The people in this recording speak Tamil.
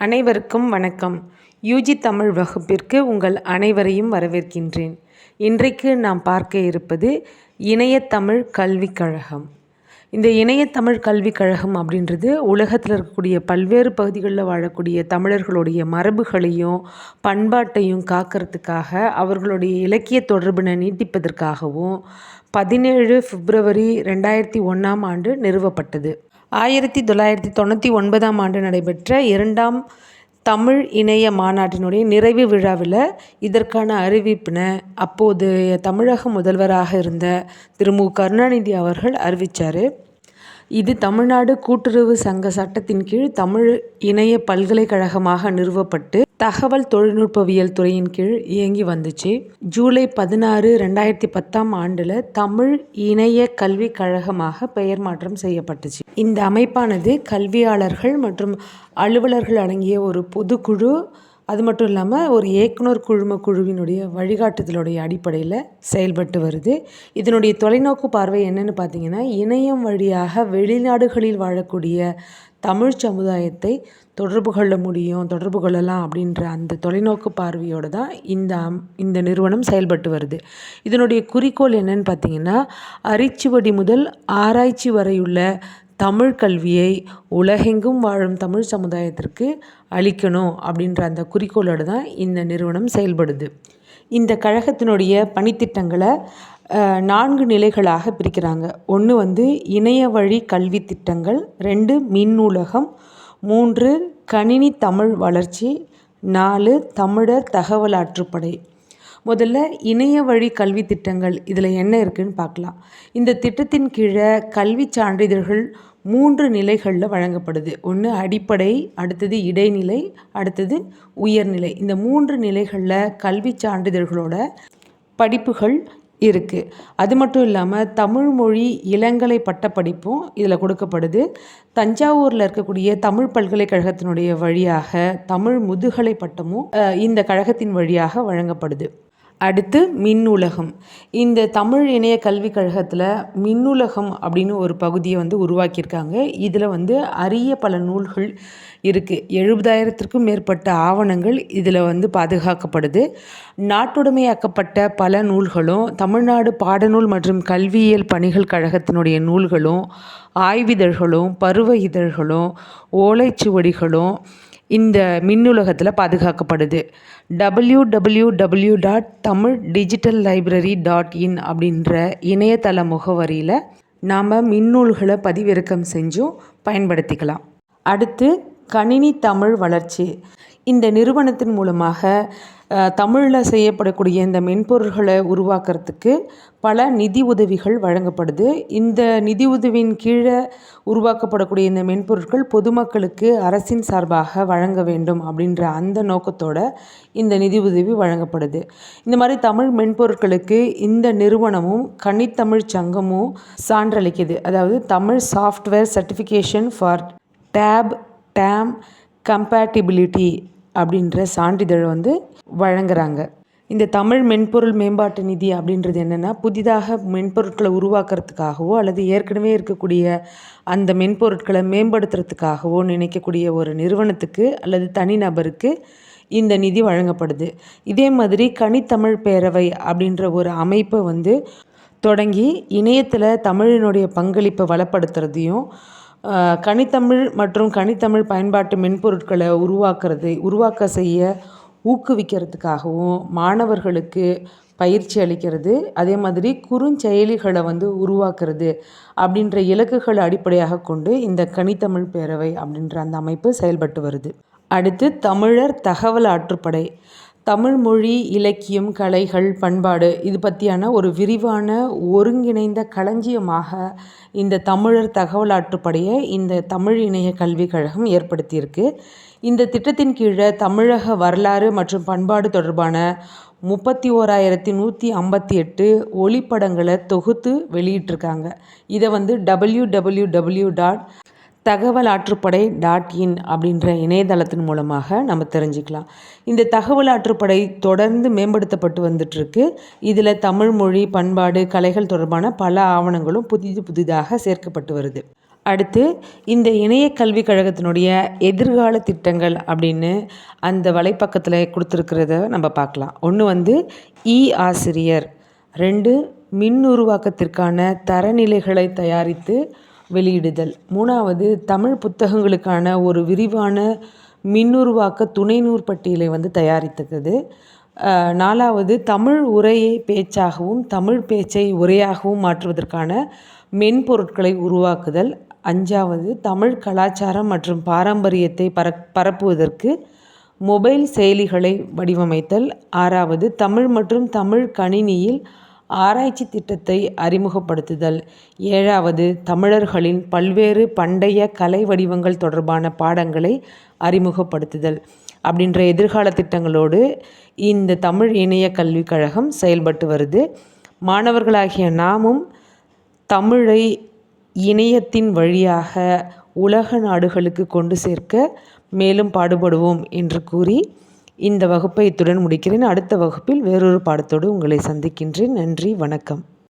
அனைவருக்கும் வணக்கம். யூஜி தமிழ் வகுப்பிற்கு உங்கள் அனைவரையும் வரவேற்கின்றேன். இன்றைக்கு நாம் பார்க்க இருப்பது இணையத்தமிழ் கல்விக் கழகம். இந்த இணையத்தமிழ் கல்விக் கழகம் அப்படின்றது உலகத்தில் இருக்கக்கூடிய பல்வேறு பகுதிகளில் வாழக்கூடிய தமிழர்களுடைய மரபுகளையும் பண்பாட்டையும் காக்கிறதுக்காக அவர்களுடைய இலக்கிய தொடர்பினை நீட்டிப்பதற்காகவும் பதினேழு பிப்ரவரி ரெண்டாயிரத்தி ஒன்றாம் ஆண்டு நிறுவப்பட்டது. ஆயிரத்தி தொள்ளாயிரத்தி தொண்ணூற்றி ஒன்பதாம் ஆண்டு நடைபெற்ற இரண்டாம் தமிழ் இணைய மாநாட்டினுடைய நிறைவு விழாவில் இதற்கான அறிவிப்பினை அப்போது தமிழக முதல்வராக இருந்த திரு மு கருணாநிதி அவர்கள் அறிவித்தார் இது தமிழ்நாடு கூட்டுறவு சங்க சட்டத்தின் கீழ் தமிழ் இணைய பல்கலைக்கழகமாக நிறுவப்பட்டு தகவல் தொழில்நுட்பவியல் துறையின் கீழ் இயங்கி வந்துச்சு. ஜூலை பதினாறு ரெண்டாயிரத்தி பத்தாம் ஆண்டில் தமிழ் இணைய கல்விக் கழகமாக பெயர் மாற்றம் செய்யப்பட்டுச்சு. இந்த அமைப்பானது கல்வியாளர்கள் மற்றும் அலுவலர்கள் அடங்கிய ஒரு பொதுக்குழு அது மட்டும் இல்லாமல் ஒரு இயக்குனர் குழும குழுவினுடைய வழிகாட்டுதலுடைய அடிப்படையில் செயல்பட்டு வருது. இதனுடைய தொலைநோக்கு பார்வை என்னென்னு பார்த்தீங்கன்னா இணையம் வழியாக வெளிநாடுகளில் வாழக்கூடிய தமிழ் சமுதாயத்தை தொடர்பு கொள்ள முடியும் தொடர்பு கொள்ளலாம் அப்படின்ற அந்த தொலைநோக்கு பார்வையோடு தான் இந்த இந்த நிறுவனம் செயல்பட்டு வருது. இதனுடைய குறிக்கோள் என்னன்னு பார்த்தீங்கன்னா அரிச்சுவடி முதல் ஆராய்ச்சி வரையுள்ள தமிழ் கல்வியை உலகெங்கும் வாழும் தமிழ் சமுதாயத்திற்கு அளிக்கணும் அப்படின்ற அந்த குறிக்கோளோடு தான் இந்த நிறுவனம் செயல்படுது. இந்த கழகத்தினுடைய பணித்திட்டங்களை நான்கு நிலைகளாக பிரிக்கிறாங்க. ஒன்று வந்து இணைய வழி கல்வி திட்டங்கள் ரெண்டு மின் நூலகம் மூன்று கணினி தமிழ் வளர்ச்சி நாலு தமிழர் தகவல் ஆற்றுப்படை. முதல்ல இணைய வழி கல்வி திட்டங்கள் இதில் என்ன இருக்குதுன்னு பார்க்கலாம். இந்த திட்டத்தின் கீழே கல்வி சான்றிதழ்கள் மூன்று நிலைகளில் வழங்கப்படுது. ஒன்று அடிப்படை அடுத்தது இடைநிலை அடுத்தது உயர்நிலை. இந்த மூன்று நிலைகளில் கல்வி சான்றிதழ்களோட படிப்புகள் இருக்குது அது மட்டும் இல்லாமல் தமிழ் மொழி இளங்கலை பட்டப்படிப்பும் இதில் கொடுக்கப்படுது. தஞ்சாவூரில் இருக்கக்கூடிய தமிழ் பல்கலைக்கழகத்தினுடைய வழியாக தமிழ் முதுகலை பட்டமும் இந்த கழகத்தின் வழியாக வழங்கப்படுது. அடுத்து மின்னுலகம். இந்த தமிழ் இணைய கல்விக் கழகத்தில் மின்னுலகம் அப்படின்னு ஒரு பகுதியை வந்து உருவாக்கியிருக்காங்க. இதில் வந்து அரிய பல நூல்கள் இருக்குது எழுபதாயிரத்திற்கும் மேற்பட்ட ஆவணங்கள் இதில் வந்து பாதுகாக்கப்படுது. நாட்டுடைமையாக்கப்பட்ட பல நூல்களும் தமிழ்நாடு பாடநூல் மற்றும் கல்வியியல் பணிகள் கழகத்தினுடைய நூல்களும் ஆய்விதழ்களும் பருவ இதழ்களும் ஓலைச்சுவடிகளும் இந்த மின்னுலகத்தில் பாதுகாக்கப்படுது. W W W dot Tamil digital library dot in அப்படின்ற இணையதள முகவரியில் நாம் மின்னூல்களை பதிவிறக்கம் செஞ்சும் பயன்படுத்திக்கலாம். அடுத்து கணினி தமிழ் வளர்ச்சி. இந்த நிறுவனத்தின் மூலமாக தமிழில் செய்யப்படக்கூடிய இந்த மென்பொருள்களை உருவாக்குறதுக்கு பல நிதி உதவிகள் வழங்கப்படுது. இந்த நிதி உதவியின் கீழே உருவாக்கப்படக்கூடிய இந்த மென்பொருட்கள் பொதுமக்களுக்கு அரசின் சார்பாக வழங்க வேண்டும் அப்படின்ற அந்த நோக்கத்தோட இந்த நிதி உதவி வழங்கப்படுது. இந்த மாதிரி தமிழ் மென்பொருட்களுக்கு இந்த நிறுவனமும் கனித்தமிழ் சங்கமும் சான்றளிக்குது. அதாவது Tamil software certification for TAB TAM compatibility அப்படின்ற சான்றிதழ் வந்து வழங்குறாங்க. இந்த தமிழ் மென்பொருள் மேம்பாட்டு நிதி அப்படின்றது என்னென்னா புதிதாக மென்பொருட்களை உருவாக்குறதுக்காகவோ அல்லது ஏற்கனவே இருக்கக்கூடிய அந்த மென்பொருட்களை மேம்படுத்துறதுக்காகவோ நினைக்கக்கூடிய ஒரு நிறுவனத்துக்கு அல்லது தனிநபருக்கு இந்த நிதி வழங்கப்படுது. இதே மாதிரி கனித்தமிழ் பேரவை அப்படின்ற ஒரு அமைப்பை வந்து தொடங்கி இணையத்தில் தமிழினுடைய பங்களிப்பை வளப்படுத்துறதையும் கனித்தமிழ் மற்றும் கனித்தமிழ் பயன்பாட்டு மென்பொருட்களை உருவாக்குறது உருவாக்க செய்ய ஊக்குவிக்கிறதுக்காகவும் மாணவர்களுக்கு பயிற்சி அளிக்கிறது. அதே மாதிரி குறுஞ்செயலிகளை வந்து உருவாக்குறது அப்படின்ற இலக்குகளை அடிப்படையாக கொண்டு இந்த கனித்தமிழ் பேரவை அப்படின்ற அந்த அமைப்பு செயல்பட்டு வருது. அடுத்து தமிழர் தகவல் ஆற்றுப்படை. தமிழ் மொழி இலக்கியம் கலைகள் பண்பாடு இது பற்றியான ஒரு விரிவான ஒருங்கிணைந்த களஞ்சியமாக இந்த தமிழர் தகவலாற்றுப்படையை இந்த தமிழ் இணைய கல்விக் கழகம் ஏற்படுத்தியிருக்கு. இந்த திட்டத்தின் கீழே தமிழக வரலாறு மற்றும் பண்பாடு தொடர்பான முப்பத்தி ஓராயிரத்தி நூற்றி ஐம்பத்தி எட்டு ஒளிப்படங்களை தொகுத்து வெளியிட்டிருக்காங்க. இதை வந்து டபிள்யூ டபிள்யூ டபிள்யூ டாட் தகவல் ஆற்றுப்படை டாட் இன் அப்படின்ற இணையதளத்தின் மூலமாக நம்ம தெரிஞ்சுக்கலாம். இந்த தகவல் ஆற்றுப்படை தொடர்ந்து மேம்படுத்தப்பட்டு வந்துட்டுருக்கு. இதில் தமிழ் மொழி பண்பாடு கலைகள் தொடர்பான பல ஆவணங்களும் புதிது புதிதாக சேர்க்கப்பட்டு வருது. அடுத்து இந்த இணைய கல்விக் கழகத்தினுடைய எதிர்கால திட்டங்கள் அப்படின்னு அந்த வலைப்பக்கத்தில் கொடுத்துருக்கிறத நம்ம பார்க்கலாம். ஒன்று வந்து இ ஆசிரியர் ரெண்டு மின் உருவாக்கத்திற்கான தரநிலைகளை தயாரித்து வெளியிடுதல். மூணாவது தமிழ் புத்தகங்களுக்கான ஒரு விரிவான மின்னுருவாக்க துணை நூற் பட்டியலை வந்து தயாரித்தது நாலாவது தமிழ் உரையை பேச்சாகவும் தமிழ் பேச்சை உரையாகவும் மாற்றுவதற்கான மென்பொருட்களை உருவாக்குதல். அஞ்சாவது தமிழ் கலாச்சாரம் மற்றும் பாரம்பரியத்தை பர பரப்புவதற்கு மொபைல் செயலிகளை வடிவமைத்தல். ஆறாவது தமிழ் மற்றும் தமிழ் கணினியில் ஆராய்ச்சி திட்டத்தை அறிமுகப்படுத்துதல். ஏழாவது தமிழர்களின் பல்வேறு பண்டைய கலை வடிவங்கள் தொடர்பான பாடங்களை அறிமுகப்படுத்துதல். அப்படின்ற எதிர்கால திட்டங்களோடு இந்த தமிழ் இணைய கல்விக் கழகம் செயல்பட்டு வருது. மாணவர்களாகிய நாமும் தமிழை இணையத்தின் வழியாக உலக நாடுகளுக்கு கொண்டு சேர்க்க மேலும் பாடுபடுவோம் என்று கூறி இந்த வகுப்பை இத்துடன் முடிக்கிறேன். அடுத்த வகுப்பில் வேறொரு பாடத்தோடு உங்களை சந்திக்கின்றேன். நன்றி வணக்கம்.